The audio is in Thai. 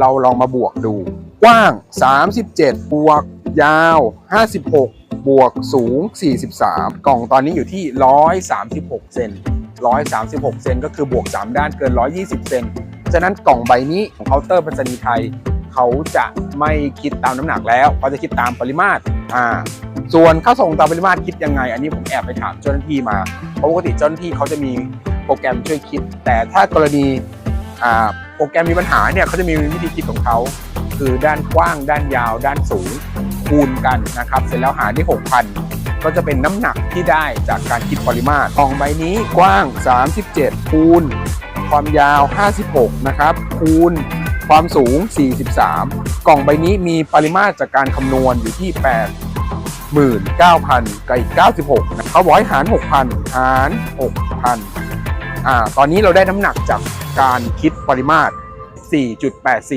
เราลองมาบวกดู กว้าง 37 บวก ยาว 56 บวกสูง 43 กล่องตอนนี้อยู่ที่ 136 เซน136 เซนก็คือบวก 3 ด้านเกิน 120 เซนฉะนั้นกล่องใบนี้ของเคาน์เตอร์ไปรษณีย์ไทย เขาจะไม่คิดตามน้ำหนักแล้วเขาจะคิดตามปริมาตรอ่าส่วนค่าส่งตามปริมาตรคิดยังไง อันนี้ผมแอบไปถามเจ้าหน้าที่มาเพราะปกติเจ้าหน้าที่เขาจะมีโปรแกรมช่วยคิด แต่ถ้ากรณีอ่า โปรแกรมมีปัญหาเนี่ยเขาจะมีวิธีคิดของเขา คือด้านกว้าง ด้านยาว ด้านสูงคูณกันนะครับ เสร็จแล้วหารที่ 6,000 ก็จะเป็นน้ำหนักที่ได้จากการคิดปริมาตรกล่องใบนี้กว้าง 37 คูณ ความยาว 56 นะครับ คูณความสูง 43 กล่องใบนี้มีปริมาตรจากการคำนวณอยู่ที่89,000 กับอีก 96นะเขาบอกให้หาร 6,000 หาร 6,000 อ่าตอนนี้เราได้น้ำหนักจากการคิดปริมาตร 4.84